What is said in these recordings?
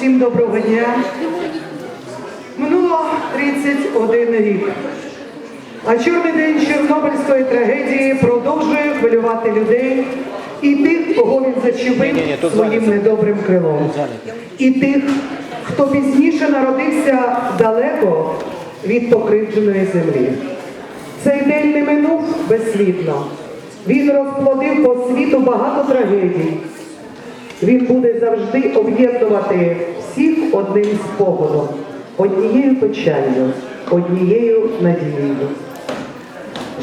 Всім доброго дня. Минуло 31 рік. А чорний день Чорнобильської трагедії продовжує хвилювати людей і тих, кого він зачепив своїм недобрим крилом. І тих, хто пізніше народився далеко від покривдженої землі. Цей день не минув безслідно. Він розплодив по світу багато трагедій. Він буде завжди об'єднувати всіх одним спогадом, однією печалью, однією надією.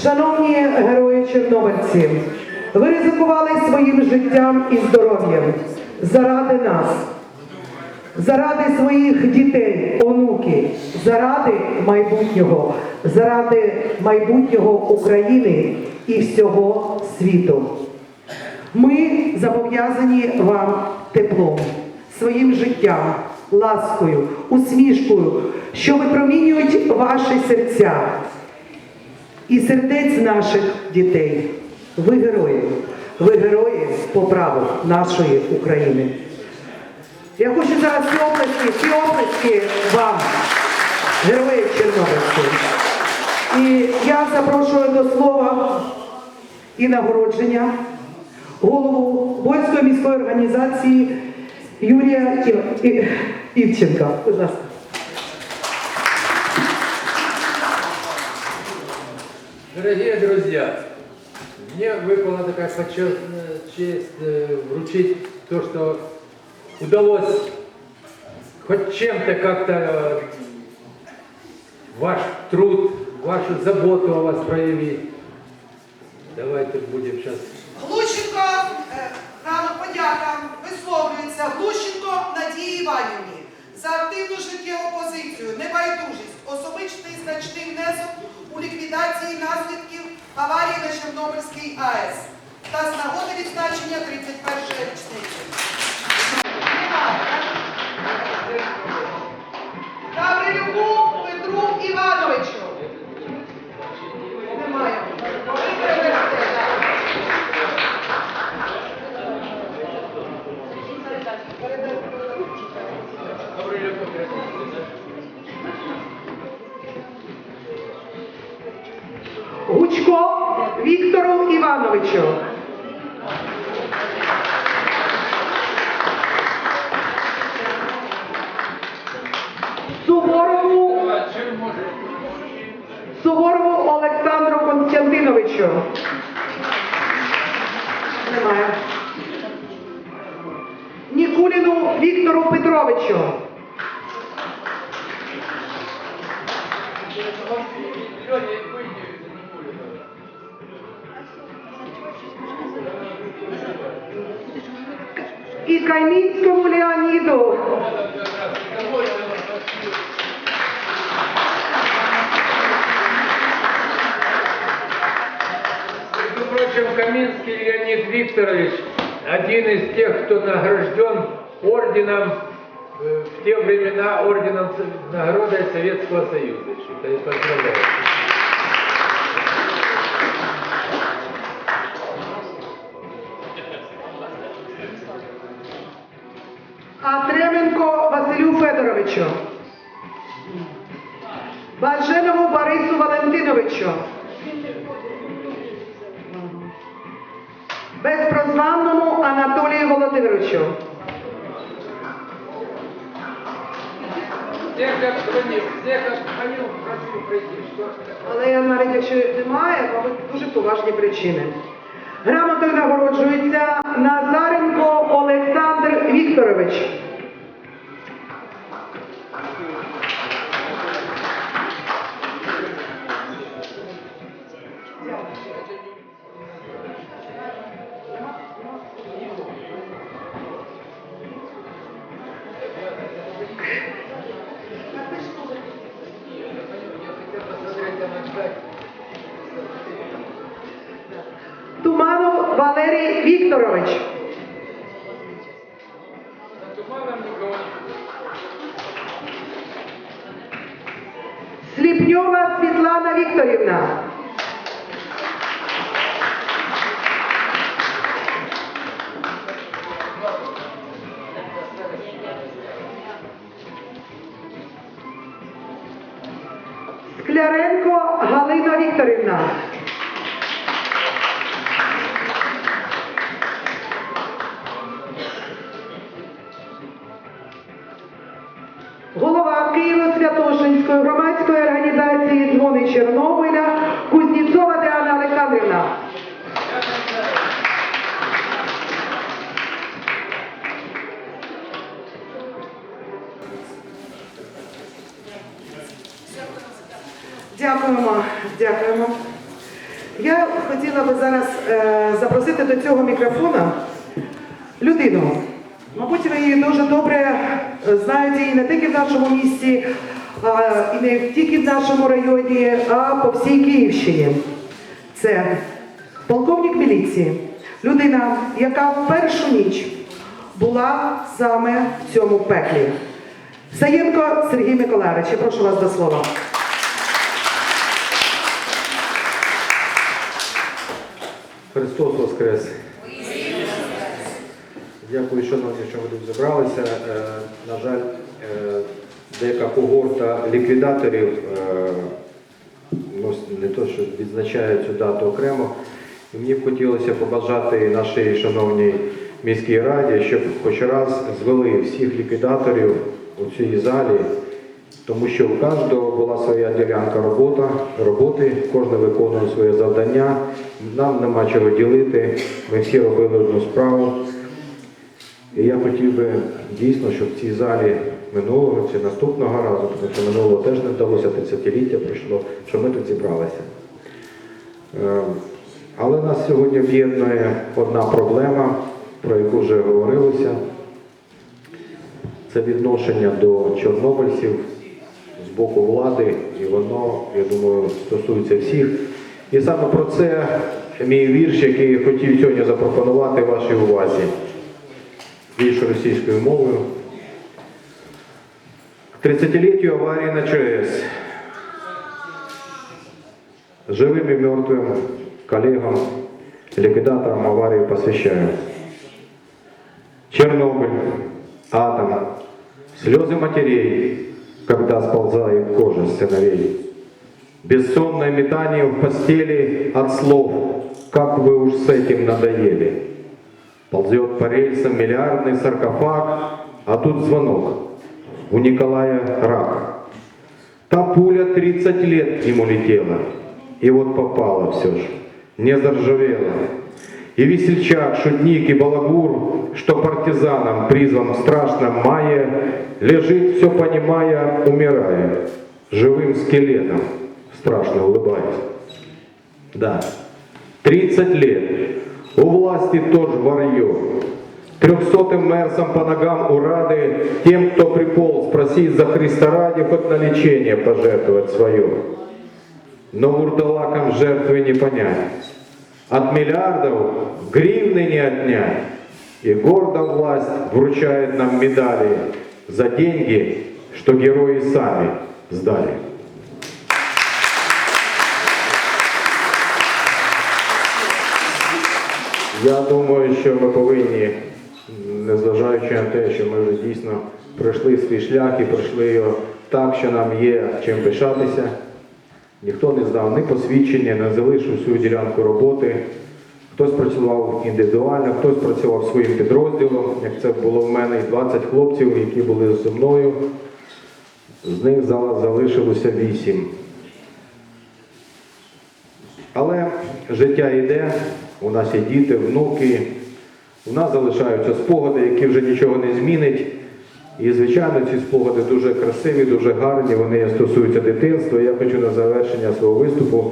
Шановні герої чорнобильці, ви ризикували своїм життям і здоров'ям заради нас, заради своїх дітей, онуків, заради майбутнього, заради майбутнього України і всього світу. Ми зобов'язані вам теплом, своїм життям, ласкою, усмішкою, що випромінюють ваші серця і сердець наших дітей. Ви герої, ви герої по праву нашої України. Я хочу зараз всі оплески, всі оплески вам, герої Чорнобильської. І я запрошую до слова і нагородження голову Вольської міської організації Юрія Ів- І- Івченка. Будь ласка. Дорогие друзья, мне выпала такая почетная честь э, вручить то, что удалось хоть чем-то как-то э, ваш труд, вашу заботу о вас проявить. Давайте будем сейчас Глущенко Надії Іванівні. За активну життєву позицію, небайдужість, особистий значний внесок у ліквідації наслідків аварії на Чорнобильській АЕС та з нагоди відзначення 31-ї річниці. Гаврилюку Гучко Віктору Івановичу. Суворову, Суворову Олександру Константиновичу. Немає. Нікуліну Віктору Петровичу. І Каймінському Леоніду. Между прочим, Каминский Леонид Викторович один из тех, кто награжден орденом э, в те времена орденом Со- наградой Советского Союза. Считаю, поздравляю. Але я навіть якщо їх немає, мабуть, дуже поважні причини. Грамотою нагороджується Назаренко Олександр Вікторович. Вікторович. Сліпньова Світлана Вікторівна. Скляренко Галина Вікторівна. Чорнобиля Кузніцова Діана Олександрівна. Дякуємо, дякуємо. Я хотіла би зараз е, запросити до цього мікрофона людину. Мабуть, ви її дуже добре е, знаєте і не тільки в нашому місті, і не тільки в нашому районі, а по всій Київщині. Це полковник міліції, людина, яка в першу ніч була саме в цьому пеклі. Саєнко Сергій Миколаївич, я прошу вас до слова. Христос Воскрес! Дякую, шановні, що ви тут зібралися. Е, На жаль, е, деяка когорта ліквідаторів е, ну, не то, що відзначають цю дату окремо. І мені б хотілося побажати нашій шановній міській раді, щоб хоч раз звели всіх ліквідаторів у цій залі, тому що у кожного була своя ділянка робота, роботи, кожен виконував своє завдання. Нам нема чого ділити. Ми всі робили одну справу. І я хотів би дійсно, щоб в цій залі минулого чи наступного разу, тому що минулого теж не вдалося, 30-ліття пройшло, щоб ми тут зібралися. Е, Але нас сьогодні об'єднує одна проблема, про яку вже говорилося. Це відношення до чорнобильців з боку влади, і воно, я думаю, стосується всіх. І саме про це мій вірш, який я хотів сьогодні запропонувати вашій увазі. Вірш російською мовою. К 30-літтю аварії на ЧАЕС. Живым и мертвым коллегам, ликвидаторам аварии посвящаю. Чернобыль, атом, слезы матерей, когда сползает кожа с сыновей. Бессонное метание в постели от слов, как вы уж с этим надоели. Ползет по рельсам миллиардный саркофаг, а тут звонок. У Николая рак. Та пуля 30 лет ему летела, и вот попала все ж, не заржавела. И весельчак, шутник и балагур, что партизанам призван в страшном мае, лежит, все понимая, умирая, живым скелетом, страшно улыбаясь. Да, 30 лет, у власти тоже варье, Трехсотым мерсом по ногам у Рады, тем, кто приполз, просить за Христа ради хоть на лечение пожертвовать свое. Но вурдалакам жертвы не понять. От миллиардов гривны не отнять. И гордо власть вручает нам медали за деньги, что герои сами сдали. Я думаю, що ми повинні, незважаючи на те, що ми вже дійсно пройшли свій шлях і пройшли його так, що нам є чим пишатися. Ніхто не здав ні посвідчення, не залишив свою ділянку роботи. Хтось працював індивідуально, хтось працював своїм підрозділом, як це було в мене, і 20 хлопців, які були зі мною. З них залишилося 8. Але життя йде, у нас є діти, внуки, у нас залишаються спогади, які вже нічого не змінить. І, звичайно, ці спогади дуже красиві, дуже гарні, вони стосуються дитинства. Я хочу на завершення свого виступу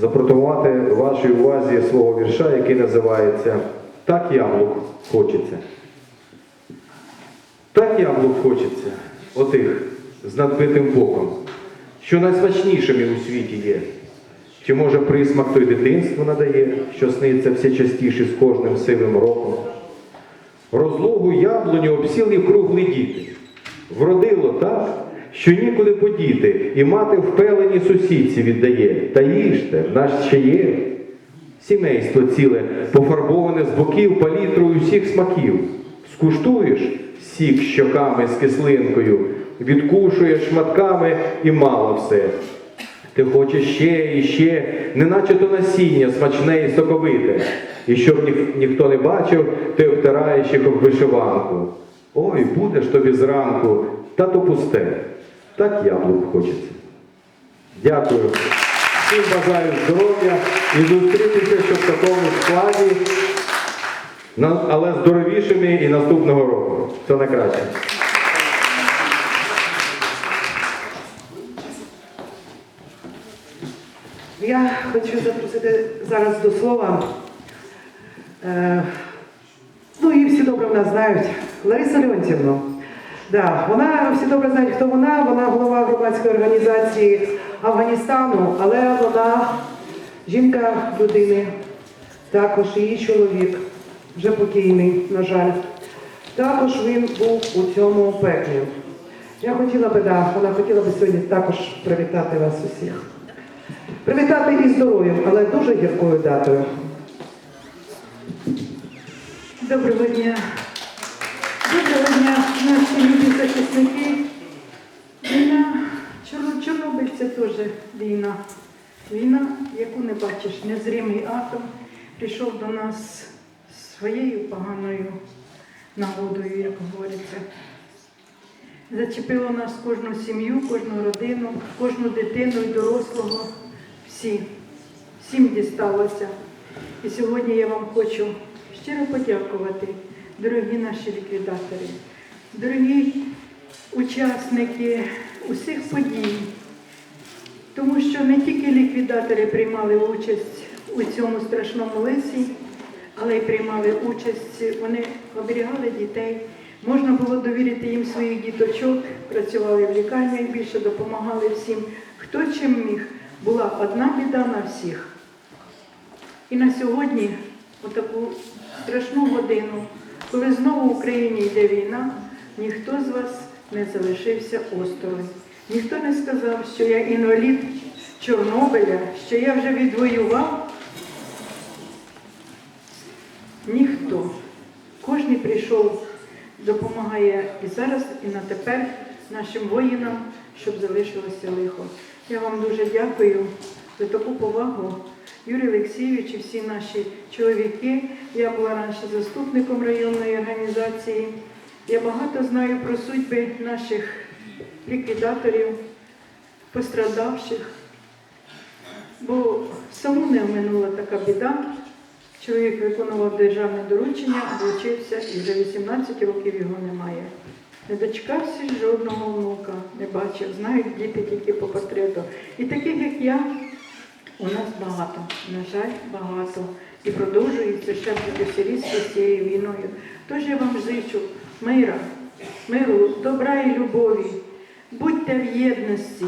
запропонувати вашій увазі свого вірша, який називається Так яблук хочеться. Так яблук хочеться, отих з надбитим боком, що найсмачнішими у світі є. Чи може присмак той дитинство надає, що сниться все частіше з кожним сивим роком? Розлогу яблуню обсіли круглі діти. Вродило так, що нікуди подіти, і мати впелені сусідці віддає. Та їжте, в ще є. Сімейство ціле, пофарбоване з боків палітрою всіх смаків. Скуштуєш сік щоками з кислинкою, відкушуєш шматками і мало все. Ти хочеш ще і ще, неначе то насіння смачне і соковите. І щоб ні, ніхто не бачив, ти обтираєш їх об вишиванку. Ой, будеш тобі зранку, та то пусте. Так яблук хочеться. Дякую. Всім бажаю здоров'я і зустрітися, що в такому складі, але здоровішими і наступного року. Все найкраще. Я хочу запросити зараз до слова. Е, ну, її всі добре в нас знають. Ларису Леонтівну. Да, вона всі добре знають, хто вона. Вона голова громадської організації Афганістану, але вона жінка людини, також її чоловік, вже покійний, на жаль. Також він був у цьому пеклі. Я хотіла би, да, вона хотіла би сьогодні також привітати вас усіх. Привітати із здоров'ям, але дуже гіркою датою. Доброго дня. Доброго дня, наші любі захисники. Війна, Чор- Чорнобиль це теж війна. Війна, яку не бачиш, незримий атом прийшов до нас своєю поганою нагодою, як говориться. Зачепило нас кожну сім'ю, кожну родину, кожну дитину і дорослого. Всі. Всім дісталося. І сьогодні я вам хочу щиро подякувати, дорогі наші ліквідатори, дорогі учасники усіх подій, тому що не тільки ліквідатори приймали участь у цьому страшному лисі, але й приймали участь, вони оберігали дітей. Можна було довірити їм своїх діточок, працювали в лікарнях більше, допомагали всім. Хто чим міг, була одна біда на всіх. І на сьогодні, у таку страшну годину, коли знову в Україні йде війна, ніхто з вас не залишився осторонь. Ніхто не сказав, що я інвалід Чорнобиля, що я вже відвоював. Ніхто. Кожен прийшов, допомагає і зараз, і на тепер нашим воїнам, щоб залишилося лихо. Я вам дуже дякую за таку повагу. Юрій Олексійович і всі наші чоловіки. Я була раніше заступником районної організації. Я багато знаю про судьби наших ліквідаторів, пострадавших. Бо саму не оминула така біда. Чоловік виконував державне доручення, облучився і вже 18 років його немає. Не дочекався жодного внука, не бачив, знають діти тільки по портрету. І таких, як я, у нас багато, на жаль, багато. І продовжується ще бути в сирійській з цією війною. Тож я вам зичу мира, миру, добра і любові. Будьте в єдності,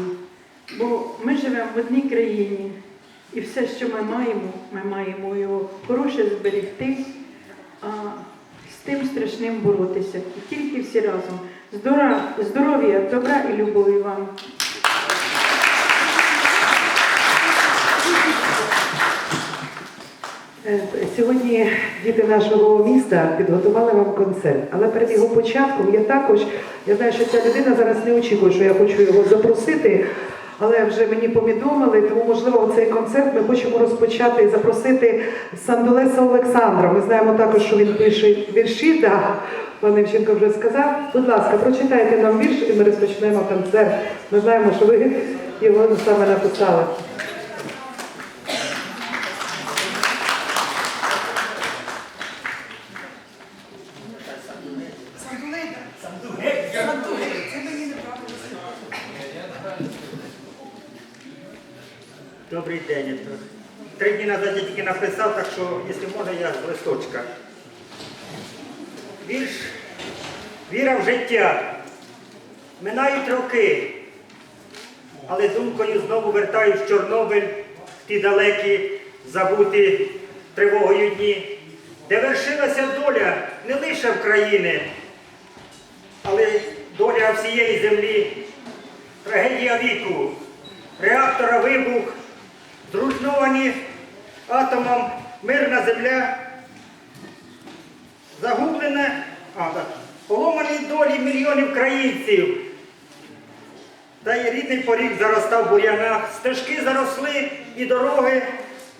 бо ми живемо в одній країні. І все, що ми маємо, ми маємо його хороше зберегти, тим страшним боротися. І тільки всі разом. Здоров'я, добра і любові вам. Е, Сьогодні діти нашого міста підготували вам концерт, але перед його початком я також, я знаю, що ця людина зараз не очікує, що я хочу його запросити, але вже мені повідомили, тому можливо цей концерт ми хочемо розпочати і запросити Сандулеса Олександра. Ми знаємо також, що він пише вірші. Да, пан Івченко вже сказав. Будь ласка, прочитайте нам вірш, і ми розпочнемо концерт. Ми знаємо, що ви його саме написали. Сандулейка. Сандулейка. Це мені неправильно. Добрий день. Три дні назад я тільки написав, так що, можна, листочка. Вірш Віра в життя. Минають роки, але думкою знову вертаюсь в Чорнобиль, в ті далекі, забуті тривогою дні, де вершилася доля не лише України, але доля всієї землі, трагедія віку, реактора вибух, зруйновані атомом мирна земля, загублене, а, так, поломані долі мільйонів країнців. та й рідний поріг заростав в бур'янах, стежки заросли і дороги,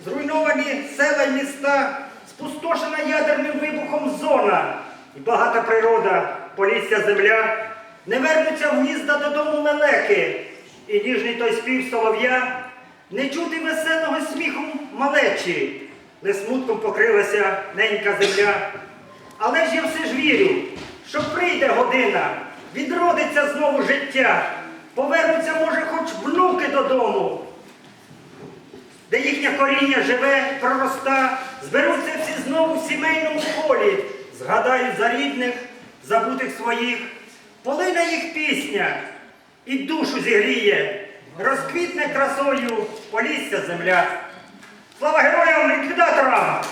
зруйновані села й міста, спустошена ядерним вибухом зона, і багата природа, полісся земля, не вернуться в гнізда додому лелеки, і ніжний той спів солов'я, не чути веселого сміху малечі, не смутком покрилася ненька земля. Але ж я все ж вірю, що прийде година, відродиться знову життя, повернуться, може, хоч внуки додому, де їхнє коріння живе, пророста, зберуться всі знову в сімейному колі, згадають за рідних, забутих своїх, полине їх пісня і душу зігріє, розквітне красою полісся земля. Слава героям ліквідаторам!